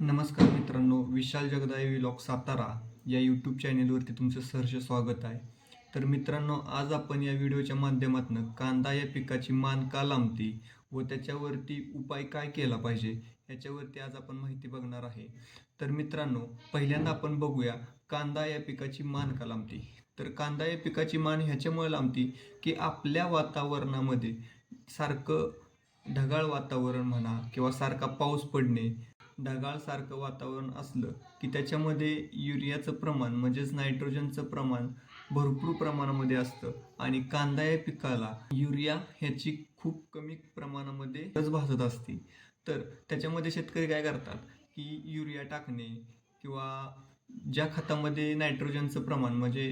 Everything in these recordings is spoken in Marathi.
नमस्कार मित्रांनो विशाल जगदाय विलॉग सातारा या यूट्यूब चॅनेलवरती तुमचं सहर्ष स्वागत आहे. तर मित्रांनो आज आपण या व्हिडिओच्या माध्यमातून कांदा या पिकाची मान का लांबती व त्याच्यावरती उपाय काय केला पाहिजे याच्यावरती आज आपण माहिती बघणार आहे. तर मित्रांनो पहिल्यांदा आपण बघूया कांदा या पिकाची मान का लांबती. तर कांदा या पिकाची मान ह्याच्यामुळे लांबती की आपल्या वातावरणामध्ये सारखं ढगाळ वातावरण म्हणा किंवा सारखा पाऊस पडणे ढगाळसारखं वातावरण असलं की त्याच्यामध्ये युरियाचं प्रमाण म्हणजेच नायट्रोजनचं प्रमाण भरपूर प्रमाणामध्ये असतं. आणि कांदा या पिकाला युरिया ह्याची खूप कमी प्रमाणामध्ये रस भासत असते. तर त्याच्यामध्ये शेतकरी काय करतात की युरिया टाकणे किंवा ज्या खतामध्ये नायट्रोजनचं प्रमाण म्हणजे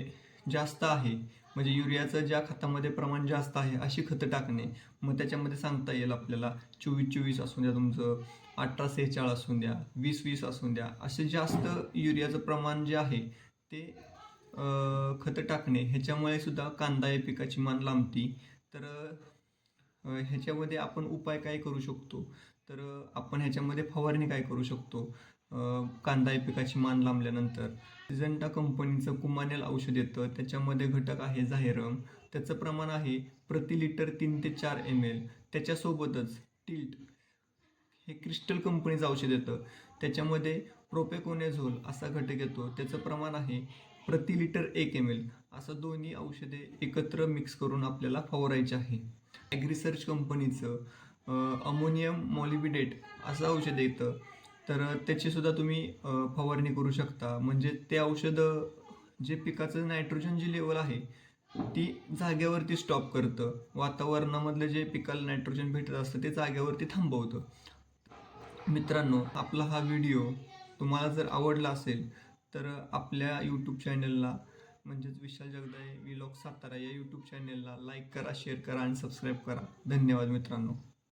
जास्त आहे. म्हणजे युरियाचं ज्या खतामध्ये प्रमाण जास्त आहे अशी खतं टाकणे. मग त्याच्यामध्ये सांगता येईल आपल्याला चोवीस चोवीस असून द्या तुमचं अठरा सेहेचाळ असून द्या वीस वीस असून द्या असे जास्त युरियाचं प्रमाण जे आहे ते खतं टाकणे. ह्याच्यामुळे सुद्धा कांदा या पिकाची मान लांबती. तर ह्याच्यामध्ये आपण उपाय काय करू शकतो? तर आपण ह्याच्यामध्ये फवारणी काय करू शकतो? कांदा या पिकाची मान लांबल्यानंतर. सिजंटा कंपनीचं कुमानेल औषध येतं. त्याच्यामध्ये घटक आहे झायरम. त्याचं प्रमाण आहे प्रति लिटर तीन ते चार एम एल त्याच्यासोबतच टिल्ट हे क्रिस्टल कंपनीचं औषध येतं. त्याच्यामध्ये प्रोपेकोनेझोल असा घटक येतो. त्याचं प्रमाण आहे प्रति लिटर एक एम एल असं दोन्ही औषधे एकत्र मिक्स करून आपल्याला फवारायचे आहे. ॲग्रिसर्च कंपनीचं अमोनियम मॉलिबिडेट असं औषध येतं. तर त्याची सुद्धा तुम्ही फवारणी करू शकता. म्हणजे ते औषधं जे पिकाचं नायट्रोजन जी लेवल आहे ती जाग्यावरती स्टॉप करतं. वातावरणामधलं जे पिकाला नायट्रोजन भेटत असतं ते जाग्यावरती थांबवतं. मित्रांनो आपला हा व्हिडिओ तुम्हाला जर आवडला असेल तर आपल्या यूट्यूब चॅनलला म्हणजेच विशाल जगदाय विलॉग सातारा या यूट्यूब चॅनलला लाईक करा शेअर करा आणि सबस्क्राईब करा. धन्यवाद मित्रांनो.